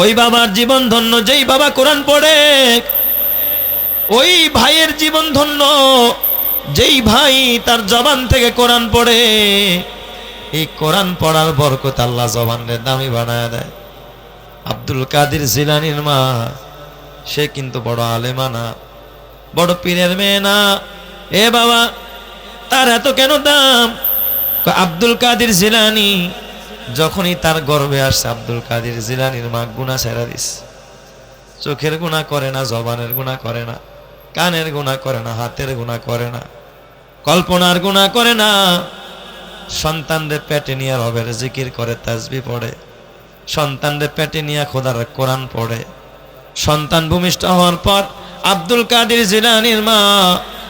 ওই বাবার জীবন ধন্য, যেই বাবা কোরআন পড়ে, ওই ভাইয়ের জীবন ধন্য, যেই ভাই তার জবান থেকে কোরআন পড়ে, এই কোরআন পড়ার বরকত আল্লাহ জবানের দামি বানায় দেয়। আব্দুল কাদির জিলানির মা, সে কিন্তু বড় আলেমা না, বড় পীরের মেয়ে না। এ বাবা, তার এত কেন দাম? আব্দুল কাদির জিলানি যখনই তার গর্বে আসছে আব্দুল কাদির জিলানির মা গুণা ছেড়া দিস চোখের গুণা করে না, জবানের গুণা করে না, কানের গুণা করে না, হাতের গুণা করে না, কল্পনার গুণা করে না। সন্তানদের পেটে নিয়ে রবের জিকির করে তাজবি পড়ে। সন্তানদের পেটে নিয়ে খোদার কোরআন পড়ে। সন্তান ভূমিষ্ঠ হওয়ার পর আব্দুল কাদির জিলানির মা,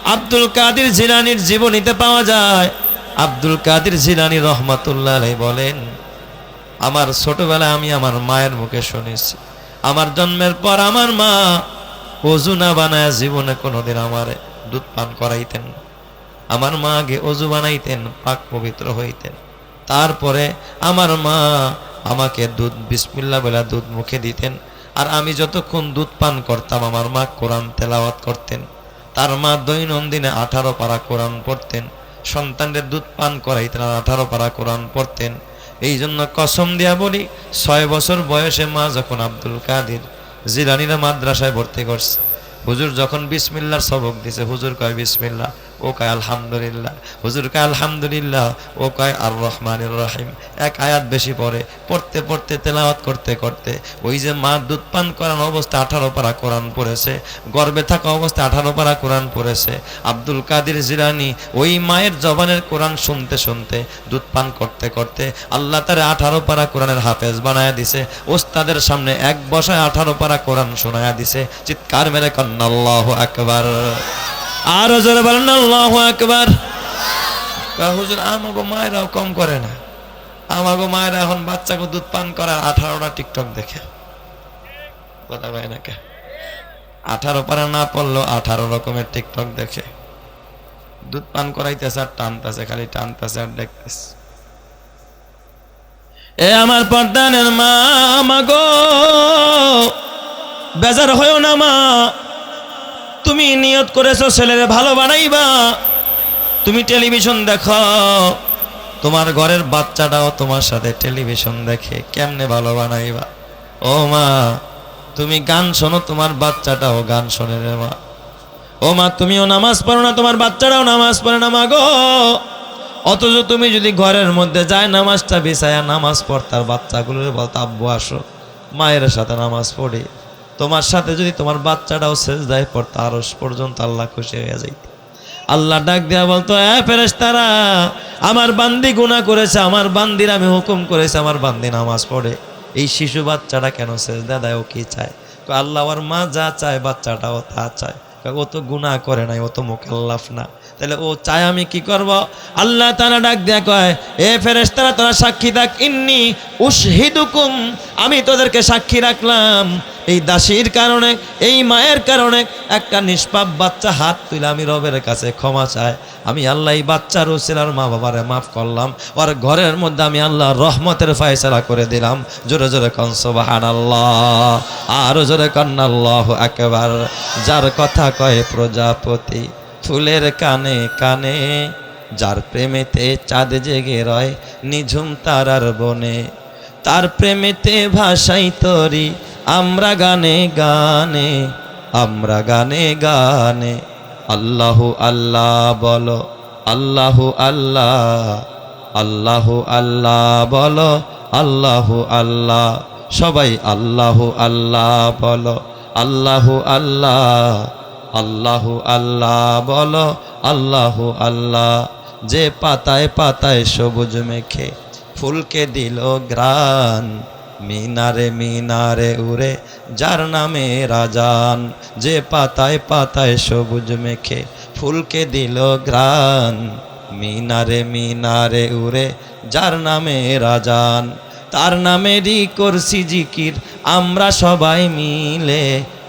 আব্দুল কাদির জিলানির জীবনীতে পাওয়া যায়। আব্দুল কাদির জিলানি রহমাতুল্লাহ বলেন আমার ছোটবেলায় আমি আমার মায়ের মুখে শুনেছি। আমার জন্মের পর আমার মা অজু না বানায় জীবনে কোনোদিন আমার দুধ পান করাইতেন। আমার মা আগে অজু বানাইতেন, পাক পবিত্র হইতেন। তারপরে আমার মা আমাকে দুধ বিসমিল্লা বেলা দুধ মুখে দিতেন। আর আমি যতক্ষণ দুধ পান করতাম, আমার মা কোরআন তেলাওয়াত করতেন। তার মা দৈনন্দিনে আঠারো পারা কোরআন পড়তেন। সন্তানদের দুধ পান করাইতেন আর আঠারো পারা কোরআন পড়তেন। এই জন্য কসম দিয়া বলি, ছয় বছর বয়সে মা যখন আব্দুল কাদির জিলানিরা মাদ্রাসায় ভর্তি করছে, হুজুর যখন বিসমিল্লার সবক দিছে, হুজুর কয় বিসমিল্লাহ? ও কয় আলহামদুলিল্লাহ। হুজুর কয় আলহামদুলিল্লাহ, ও কয় আর রহমানির রহিম। এক আয়াত বেশি পড়ে, পড়তে পড়তে, তেলাওয়াত করতে করতে। ওই যে মা দুধ পান করানো অবস্থা আঠারো পারা কোরআন পড়েছে, গর্বে থাকা অবস্থায় আঠারো পারা কোরআন পড়েছে। আব্দুল কাদির জিলানি ওই মায়ের জবানের কোরআন শুনতে শুনতে, দুধ পান করতে করতে আল্লাহ তারে আঠারো পারা কোরআনের হাফেজ বানায়া দিছে। ওস্তাদের সামনে এক বসায় আঠারো পারা কোরআন শোনায়া দিছে। চিৎকার মেরে কন্যা আল্লাহ একবার আরও জোরে বলেন, আল্লাহ একবার হুজুর আমাগো মায়েরাও কম করে না। আমাগো মায়েরা এখন বাচ্চাকে দুধ পান করার আঠারোটা টিকটক দেখে। কথা ভাই নাকি আঠারো পারা না পড়লেও আঠারো রকমের টিকটক দেখে। দুধ পান করাইতেছে আর টানতেছে, খালি টানতেছে আর দেখতেছে। এ আমার পর্দানের মা মাগো বেজার হয়েও না মা। তুমি নিয়ত করেছ ছেলেরে ভালো বানাইবা। তুমি টেলিভিশন দেখো তোমার ঘরের বাচ্চাটাও তোমার সাথে টেলিভিশন দেখে কেমনে ভালো বানাইবা। ও মা, তুমি গান শোনো, তোমার বাচ্চাটাও গান শোনে রে মা। ও মা, তুমিও নামাজ পড়ো না, তোমার বাচ্চারাও নামাজ পড়ে না মা গো। অথচ তুমি যদি ঘরের মধ্যে যায় নামাজটা বিছায়া নামাজ পড়তার বাচ্চাগুলোর বলতো, আব্বু, আসো। মায়ের সাথে নামাজ পড়ি। তোমার সাথে যদি তোমার বাচ্চাটাও শেষ দেয় পড়তো আরও পর্যন্ত আল্লাহ খুশি হয়ে যাইতে। আল্লাহ ডাক দেওয়া বলতো, এ ফেরেশতারা, আমার বান্দি গুনাহ করেছে, আমার বান্দির আমি হুকুম করেছে, আমার বান্দি নামাজ পড়ে। এই শিশু বাচ্চাটা কেন শেষ দেয়, ও কি চায়? আল্লাহ আর মা যা চায়, বাচ্চাটাও তা চায়। ও তো গুনাহ করে নাই, ও তো মোকাল্লাফ না। তাহলে ও চায় আমি কি করব? আল্লাহ তারা ডাক দেয়া কয়, এ ফেরেশতারা, তোরা সাক্ষী থাক, ইন্নি উশহিদুকুম, আমি তোদেরকে সাক্ষী রাখলাম। এই দাসীর কারণে, এই মায়ের কারণে একটা নিষ্পাপ বাচ্চা হাত তুলে আমি রবের কাছে ক্ষমা চাই। আমি আল্লাহ এই বাচ্চার ওসিলার মা বাবারে মাফ করলাম। ওর ঘরের মধ্যে আমি আল্লাহ রহমতের ফায়সালা করে দিলাম। জোরে জোরে কনসবাহান আল্লাহ আরও জোরে কন্নাল্লাহ একেবার যার কথা কয় প্রজাপতি। ফুলের কানে কানে, যার প্রেমেতে চাঁদ জেগে রয় নিঝুম তারার বনে। তার প্রেমেতে ভাষাই তরি আমরা গানে গানে, আমরা গানে গানে। আল্লাহ আল্লাহ বলো, আল্লাহ আল্লাহ আল্লাহ আল্লাহ বলো, আল্লাহ আল্লাহ। সবাই আল্লাহ আল্লাহ বলো, আল্লাহ আল্লাহ আল্লাহ আল্লাহ বলো, আল্লাহ আল্লাহ। যে পাতায় পাতায় সবুজ মেখে ফুলকে দিল গ্রান মিনারে মিনারে উড়ে যার নামে রাজান। যে পাতায় পাতায় সবুজ মেখে ফুলকে দিল গ্রান মিনারে মিনারে উড়ে যার নামে রাজান। তার নামেরই করছি জিকির, আমরা সবাই মিলে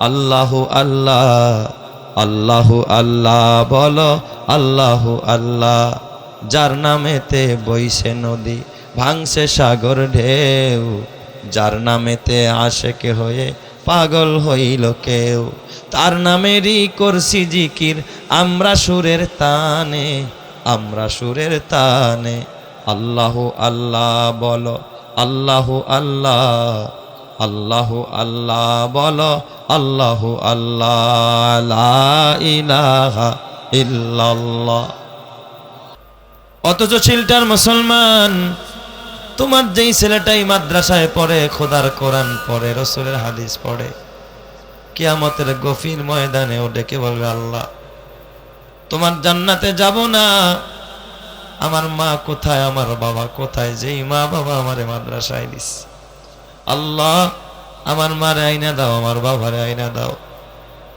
আল্লাহ আল্লাহ আল্লাহ আল্লাহ বলো, আল্লাহ আল্লাহ। যার নামেতে বইছে নদী, ভাঙছে সাগর ঢেউ। যার নামেতে আশেকে হয়ে পাগল হইল কেউ। তার নামেরই করছি জিকির, আমরা সুরের তানে, আমরা সুরের তানে। আল্লাহ আল্লাহ বলো, আল্লাহ আল্লাহ। আল্লাহ আল্লাহ বল, আল্লাহ আল্লাহ ইলাহা ইল্লাল্লাহ। অথচ শিলটার মুসলমান, তোমার যেই ছেলেটাই মাদ্রাসায় পড়ে, খোদার কোরআন পড়ে, রসুলের হাদিস পড়ে, কেয়ামতের গফির ময়দানে ও ডেকে বলবে আল্লাহ, তোমার জান্নাতে যাব না। আমার মা কোথায়, আমার বাবা কোথায়, যেই মা বাবা আমারে মাদ্রাসায় দিস আল্লাহ, আমার মারে আইনা দাও, আমার বাবারে আইনা দাও।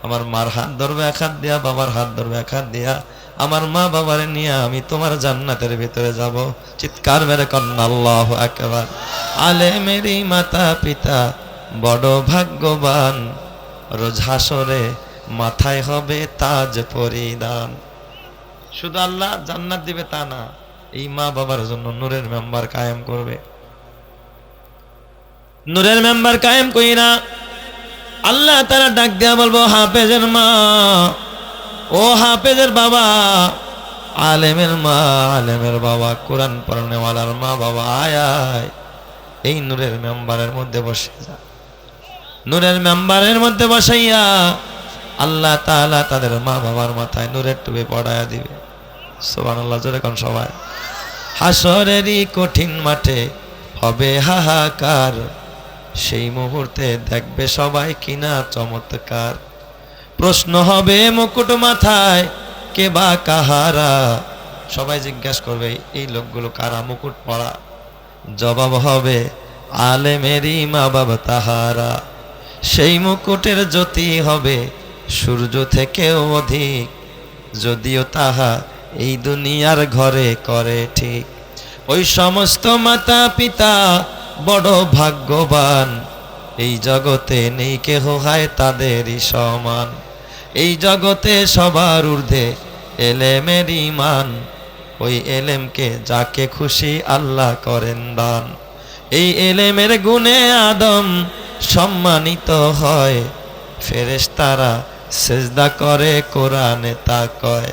আমার মার হাত ধরবে, এক হাত দিয়া, বাবার হাত ধরবে, এক হাত দিয়া। আমার মা বাবারে নিয়ে আমি তোমার জান্নাতের ভিতরে যাব। চিৎকার মেরে কন্যা আল্লাহ একবার আলে মেরি মাতা পিতা বড় ভাগ্যবান। রোজ হাসরে মাথায় হবে তাজ পরিধান। শুধু আল্লাহ জান্নাত দিবে তা না, এই মা বাবার জন্য নূরের মেম্বার কায়েম করবে। নূরের মেম্বার কায়েম করি না। আল্লাহ তারা ডাক দেয়া বলব, হাফেজের মা, ও হাফেজের বাবা, আলেমের মা, আলেমের বাবা, কোরআন পড়ানেওয়ালার মা বাবা, আয় আয়। এই নূরের মেম্বারের মধ্যে বসে যা। নূরের মেম্বারের মধ্যে বসাইয়া আল্লাহ তাআলা তাদের মা বাবার মাথায় নূরের টুপি পড়ায়া দিবে। সোবান আল্লাহ জোরে কোন সবাই। হাসরেরই কঠিন মাঠে হবে হাহাকার। সেই মুহূর্তে দেখবে সবাই কিনা চমৎকার। প্রশ্ন হবে মুকুট মাথায় কে বা কাহারা? সবাই জিজ্ঞাসা করবে, এই লোকগুলো কারা? মুকুট পরা? জবাব হবে, আলেমেরই মা বাবা তাহারা। সেই মুকুটের জ্যোতি হবে সূর্য থেকেও অধিক, যদিও তাহা এই দুনিয়ার ঘরে করে ঠিক। ওই সমস্ত মাতা পিতা বড় ভাগ্যবান। এই জগতে নেই কেহ হয় তাদেরই সমান। এই জগতে সবার ঊর্ধ্বে এলেমের ইমান ওই এলেমকে যাকে খুশি আল্লাহ করেন দান। এই এলেমের গুণে আদম সম্মানিত হয়। ফেরেশতারা সেজদা করে, কোরআনে তা কয়।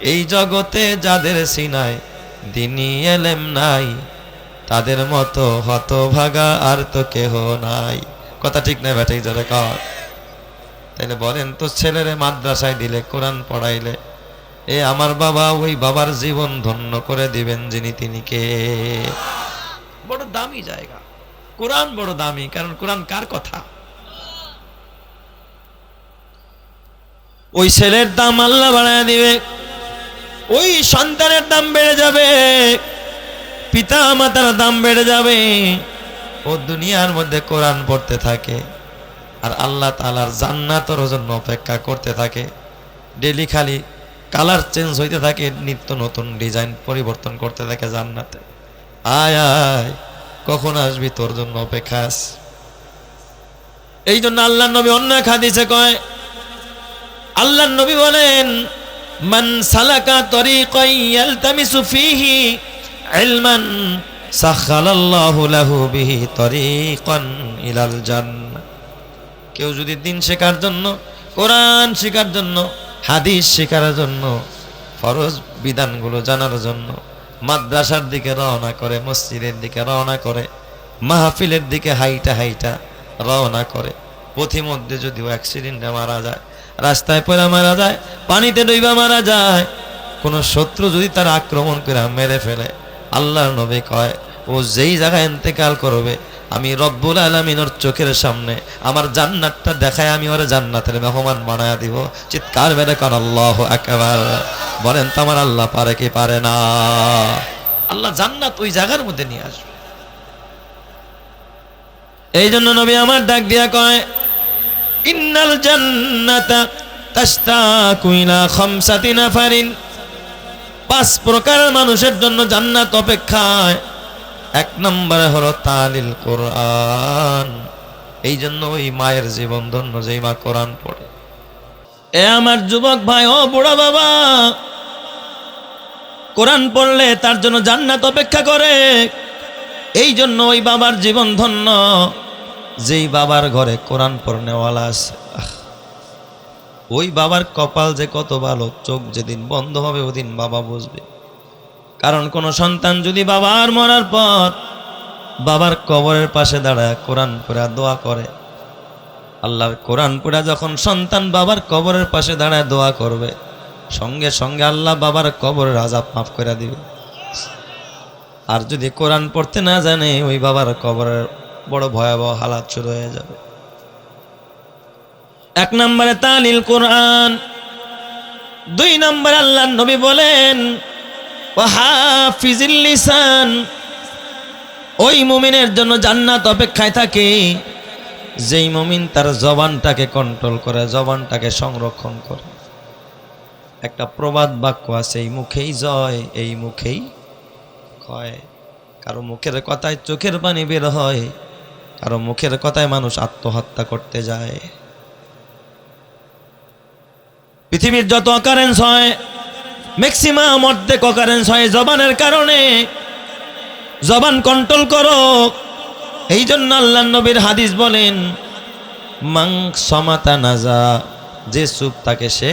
এই জগতে যাদের সিনায় দিনী এলেম নাই তাদের মতো হতভাগা আর তো কেহ নাই। কথা ঠিক নাই ব্যাটাই যারা কর। তাইলে বলেন তো, ছেলেরে মাদ্রাসায় দিলে, কোরআন পড়াইলে, এ আমার বাবা ওই বাবার জীবন ধন্য করে দিবেন যিনি তিনি কে? বড় দামি জায়গা। কোরআন বড় দামি, কারণ কোরআন কার কথা? ওই ছেলের দাম আল্লাহ বাড়ায় দিবে, ওই সন্তানের দাম বেড়ে যাবে। পিতা মাতার দাম বেড়ে যাবে। ও দুনিয়ার মধ্যে কোরআন পড়তে থাকে আর আল্লাহ তালার জান্নাতর জন্য অপেক্ষা করতে থাকে। ডেলি খালি কালার চেঞ্জ হইতে থাকে, নিত্য নতুন ডিজাইন পরিবর্তন করতে থাকে জান্নাতে। আয় আয়, কখন আসবি তোর জন্য অপেক্ষা আস। এই জন্য আল্লাহ নবী অন্য হাদিসে কয় আল্লাহ নবী বলেন, মান সালাকা তরিকাই ইয়ালতামিসু ফিহি লাহু বিহি তরিকান ইলাল জান্নাহ। কেউ যদি দিন শেখার জন্য, কোরআন শেখার জন্য, হাদিস শেখার জন্য, ফরজ বিধানগুলো জানার জন্য, মাদ্রাসার দিকে রওনা করে, মসজিদের দিকে রওনা করে, মাহফিলের দিকে হাইটা হাইটা রওনা করে, পথিমধ্যে যদিও অ্যাক্সিডেন্টে মারা যায়, রাস্তায় পড়ে মারা যায়, পানিতে ডইবা মারা যায়, কোনো শত্রু যদি তার আক্রমণ করে মেরে ফেলে আল্লাহর নবী কয়, ও যেই জায়গায় ইন্তেকাল করবে, আমি রব্বুল আলমিনের চোখের সামনে আমার জান্নাতটা দেখায় আমি ওরা জান্নাতের মেহমান বানায়া দিব। চিৎকার মেরে কর আল্লাহ একেবার বলেন তো আমার আল্লাহ পারে কি পারে না? আল্লাহ জান্নাত ওই জায়গার মধ্যে নিয়ে আসবে। এই জন্য নবী আমার ডাক দিয়া কয়, ইন্নাল জান্নাতা তাশতাকু ইলা খামসাতি নাফারিন। পাঁচ প্রকার মানুষের জন্য জান্নাত অপেক্ষায়। এক নম্বরে হলো তালিল কোরআন। এই জন্য ওই মায়ের জীবন ধন্য যেই মা কোরআন পড়ে। এ আমার যুবক ভাই, ও বুড়া বাবা, কোরআন পড়লে তার জন্য জান্নাত অপেক্ষা করে। এই জন্য ওই বাবার জীবন ধন্য। যেই বাবার ঘরে কোরআন পড়নেওয়ালা আছে। ওই বাবার কপাল যে কত ভালো, চোখ যেদিন বন্ধ হবে ওদিন বাবা বুঝবে কারণ কোনো সন্তান যদি বাবার মরার পর বাবার কবরের পাশে দাঁড়ায়, কোরআন পড়া, দোয়া করে। আল্লাহর কোরআন পড়া যখন সন্তান বাবার কবরের পাশে দাঁড়ায়, দোয়া করবে, সঙ্গে সঙ্গে আল্লাহ বাবার কবরের আজাব মাফ করে দিবে। আর যদি কোরআন পড়তে না জানে, ওই বাবার কবরের বড় ভয়াবহ হালাত শুরু হয়ে যাবে। এক নম্বরে তালিল কোরআন, দুই নম্বরে আল্লাহ নবী বলেন লিসান ওই মুমিনের জন্য জান্নাত অপেক্ষায় থাকে। যেই মুমিন তার জবানটাকে কন্ট্রোল করে, জবানটাকে সংরক্ষণ করে। একটা প্রবাদ বাক্য আছে, এই মুখেই জয়, এই মুখেই ক্ষয়। কারও মুখের কথায় চোখের পানি বের হয়, কারও মুখের কথায় মানুষ আত্মহত্যা করতে যায়। পৃথিবীর যত অকারেন্স হয় ম্যাক্সিমাম অর্ধেক অকারেন্স হয় জবানের কারণে। জবান কন্ট্রোল করো। এই জন্য আল্লাহ নবীর হাদিস বলেন, মাং সমাতা নাজা যে চুপ তাকে সে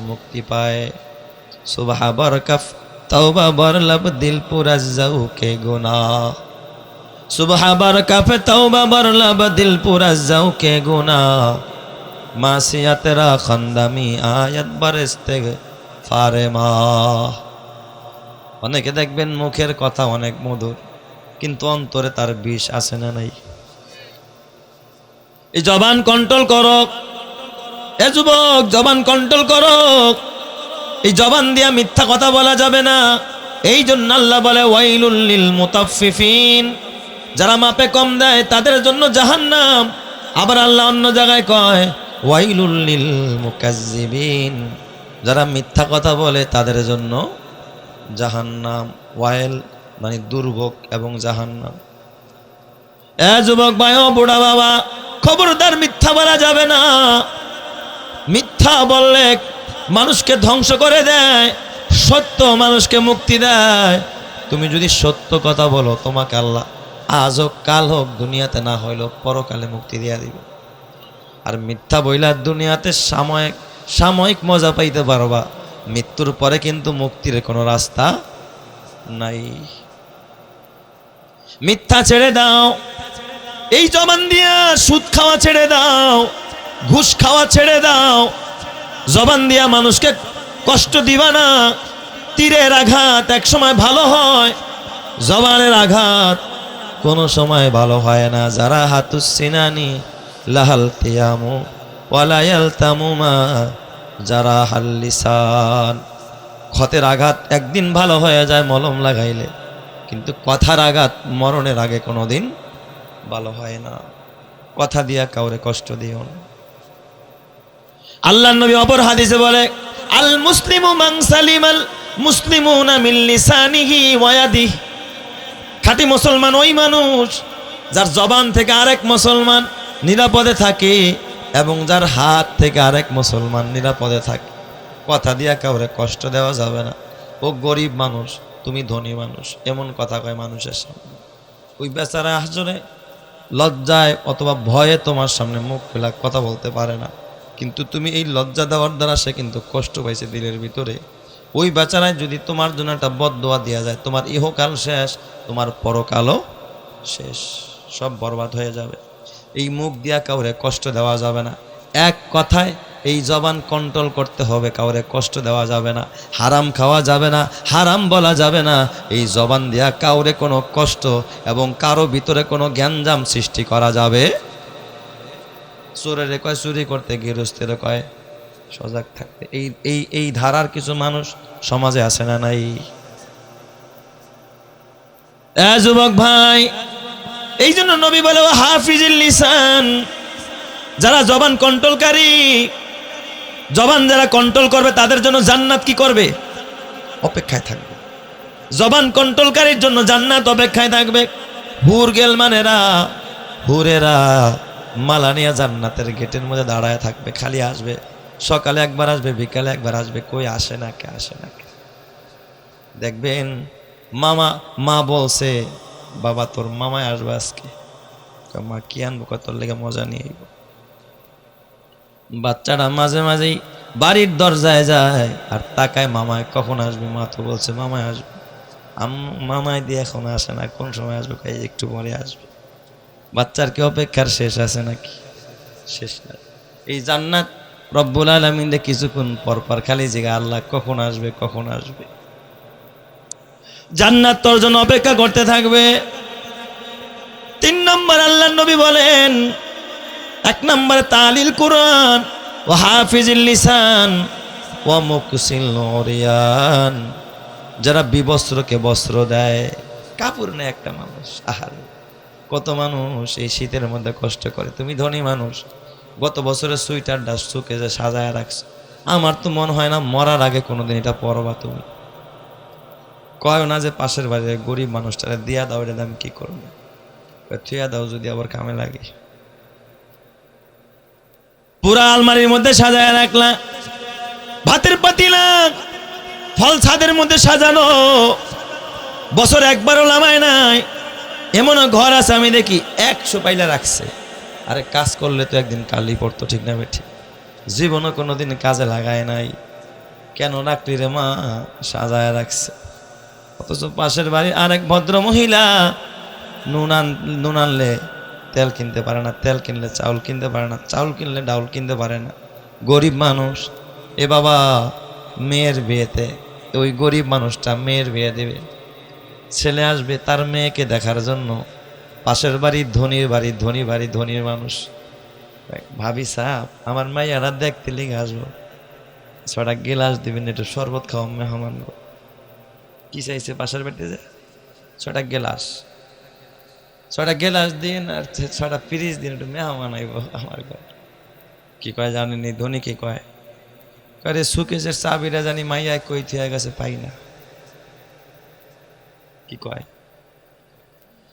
মুক্তি পায়। সুবাহা বরকাফ, তওবা বরলাব, দিল পুরা যাও কে গুনা সুবাহা বরকাফ, তওবা বরলাব, দিল পুরা যাও মাসিয়াতেরা খন্দামি আয়াত বারেস্তে ফারে মা অনেকে দেখবেন মুখের কথা অনেক মধুর, কিন্তু অন্তরে তার বিষ আছে না নাই। এই জবান কন্ট্রোল করো। এ যুবক, জবান কন্ট্রোল করো। এই জবান দিয়া মিথ্যা কথা বলা যাবে না। এই জন্য আল্লাহ বলে ওয়াইলুল্লিল মুতাফফিফিন। যারা মাপে কম দেয়, তাদের জন্য জাহান্নাম। আবার আল্লাহ অন্য জায়গায় কয় ওয়াইলুল্লিল মুকাজ্জিবিন। যারা মিথ্যা কথা বলে, তাদের জন্য জাহান্নাম, ওয়াইল মানে দুর্ভোগ এবং জাহান্নাম। এ যুবক ও বুড়া বাবা, খবরদার মিথ্যা বলা যাবে না। মিথ্যা বললে মানুষকে ধ্বংস করে দেয়, সত্য মানুষকে মুক্তি দেয়। তুমি যদি সত্য কথা বলো, তোমাকে আল্লাহ আজ হোক কাল হোক, দুনিয়াতে না হইলেও পরকালে মুক্তি দিয়া দিবে। আর মিথ্যা বইলার দুনিয়াতে সাময়িক সাময়িক মজা পাইতে পারবা। মৃত্যুর পরে কিন্তু মুক্তির কোনো রাস্তা নাই। মিথ্যা ছেড়ে দাও। এই জবান দিয়া সুদ খাওয়া ছেড়ে দাও। ঘুষ খাওয়া ছেড়ে দাও। জবান দিয়া মানুষকে কষ্ট দিবা না। তীরের আঘাত এক সময় ভালো হয়। জবানের আঘাত কোনো সময় ভালো হয় না। যারা হাতুসিনানি লাহাল তিয়ামু ওয়ালায়াল তামুমা যারা হাল্লিসান ক্ষতের আঘাত একদিন ভালো হয়ে যায় মলম লাগাইলে, কিন্তু কথার আঘাত মরণের আগে কোনো দিন ভালো হয় না। কথা দিয়া কাউরে কষ্ট দিও না। আল্লাহ নবী অপর হাদিসে বলে, আল মুসলিমু মান সালিমাল মুসলিমুনা মিন লিসানিহি ওয়া ইয়াদিহি। খাঁটি মুসলমান ওই মানুষ যার জবান থেকে আরেক মুসলমান নিরাপদে থাকে এবং যার হাত থেকে আরেক মুসলমান নিরাপদে থাকে। কথা দিয়া কাউরে কষ্ট দেওয়া যাবে না। ও গরিব মানুষ, তুমি ধনী মানুষ, এমন কথা কয় মানুষের সামনে। ওই বেচারা আসলে লজ্জায় অথবা ভয়ে তোমার সামনে মুখ খোলা কথা বলতে পারে না। কিন্তু তুমি এই লজ্জা দেওয়ার দ্বারা সে কিন্তু কষ্ট পাইছে দিলের ভিতরে। ওই বেচারায় যদি তোমার জন্য একটা বদোয়া দেওয়া যায়, তোমার ইহকাল শেষ, তোমার পরকালও শেষ। সব বরবাদ হয়ে যাবে। এই মুখ দিয়া কাউরে কষ্ট দেওয়া যাবে না। এক কথায় এই জবান কন্ট্রোল করতে হবে, কাউরে কষ্ট দেওয়া যাবে না। হারাম খাওয়া যাবে না, হারাম বলা যাবে না। এই জবান দিয়া কাউরে কোনো কষ্ট এবং কারও ভিতরে কোনো জ্ঞানজাম সৃষ্টি করা যাবে। চোরের কয়, চুরি করতে গৃহস্থের কয়, সজাগ থাকতে। এই এই এই ধারার কিছু মানুষ সমাজে আসে না নাই? যুবক ভাই এই জন্য নবী বলে হাফিজুল লিসান, যারা জবান কন্ট্রোলকারী, জবান যারা কন্ট্রোল করবে, তাদের জন্য জান্নাত কি করবে? অপেক্ষায় থাকবে। জবান কন্ট্রোলকারীর জন্য জান্নাত অপেক্ষায় থাকবে। হুর গেল মানেরা হুরেরা মালা নিয়ে জান্নাতের গেটের মধ্যে দাঁড়ায় থাকবে, খালি আসবে। সকালে একবার আসবে, বিকালে একবার আসবে, কই আসে না কে, আসে না কে? দেখবেন মামা, মা বলছে বাবা তোর মামায় আসবে আজকে। মা কি আনব তোর লেগে মজা নিয়ে। বাচ্চারা মাঝে মাঝেই বাড়ির দরজায় যায় আর তাকায় মামায় কখন আসবে? মা তো বলছে মামায় আসবে। আম- মামায় দিয়ে এখন আসে না কোন সময় আসবে? কয়, একটু পরে আসবে। বাচ্চার কি অপেক্ষার শেষ আছে নাকি? শেষ না এই জান্নাত রব্বুল আলমিনে কিছুক্ষণ পর পর খালি জিগা আল্লাহ কখন আসবে কখন আসবে? জান্নাত তোর জন্য অপেক্ষা করতে থাকবে। তিন নম্বর আল্লাহ নবী বলেন, এক নম্বরে তালিল কোরআন ও হাফিজিল লিসান ও মুকসিল নরিয়ান। যারা বিবস্ত্রকে বস্ত্র দেয়, কাপড় নেয় একটা মানুষ, আহার। কত মানুষ এই শীতের মধ্যে কষ্ট করে, তুমি ধনী মানুষ, গত বছরের সুইটারটা শুকে যে সাজায় রাখছো, আমার তো মনে হয় না মরার আগে কোনোদিন এটা পরবা তুমি। কয় না যে পাশের বাড়ির গরিব মানুষটারে দিয়া দাও এটা আমি কি করব? কয়, দাও যদি আবার কামে লাগে। পুরা আলমারির মধ্যে সাজায় রাখলাম ভাতের পাতিলা ফল ছাদের মধ্যে সাজানো বছর একবারও লামায় নাই। এমন ঘর আছে আমি দেখি একশো পাইলা রাখছে। আরে কাজ করলে তো একদিন কালি পড়তো ঠিক না বেঠি? জীবনও কোনোদিন কাজে লাগায় নাই। কেন রাখলি রে মা সাজায় রাখছে? অথচ পাশের বাড়ির আরেক ভদ্র মহিলা নুন আন, নুন আনলে তেল কিনতে পারে না, তেল কিনলে চাউল কিনতে পারে না, চাউল কিনলে ডাউল কিনতে পারে না। গরিব মানুষ, এ বাবা মেয়ের বিয়েতে, ওই গরিব মানুষটা মেয়ের বিয়ে দেবে। ছেলে আসবে তার মেয়েকে দেখার জন্য। পাশের বাড়ির ধনির বাড়ি, ধনী বাড়ি, ধনির মানুষ। ভাবি সাপ আমার মাইয়ারা দেখতে লিগে আসব। ছটা গিলাস দিবেন, একটু শরবত খাওয়া মেহমান গো। কি চাইছে পাশের বাড়িতে ছটা গেলাস। ছটা গেলাস দিন আর ছটা পিরিচ দিন, একটু মেহমান আইব আমার ঘর। কি কয় জানেনি ধনী কি কয়? কয়ে সুকেশের চাবিরা জানি মাইয়া কই থিয়া গেছে, পাই না। কি কয়?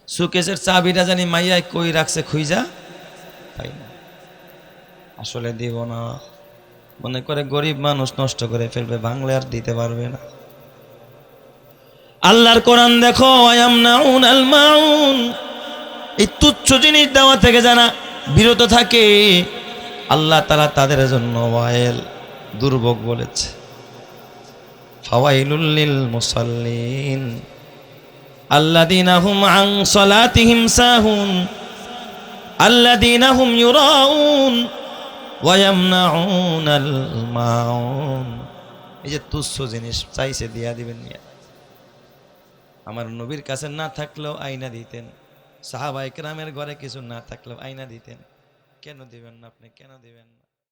সুকেশের চাবিটা জানি মাইয়ায় কই রাখছে, খুইজা? পাই না। আসলে দিব না। মনে করে গরিব মানুষ নষ্ট করে ফেলবে বাংলা আর দিতে পারবে না। আল্লাহর কোরআন দেখো আয়ামনাউন আল মাউন। এই তুচ্ছ জিনিস দেওয়া থেকে জানা বিরত থাকে। আল্লাহ তালা তাদের জন্য ওয়াইল দুর্ভোগ বলেছে। ফাওয়াইলুল্লিল মুসাল্লিন। আল্লাদিনাহুম আং সলাতিহিম সাহুন। আল্লাদিনাহুম ইউরাউন। ওয়ায়ামনাউন আল মাউন। এই যে তুচ্ছ জিনিস, চাইছে দিয়া দিবেন মিয়া আমার নবীর কাছে না থাকলেও আয়না দিতেন। সাহাবা কেরামের ঘরে কিছু না থাকলেও আয়না দিতেন। কেন দিবেন না আপনি? কেন দিবেন না?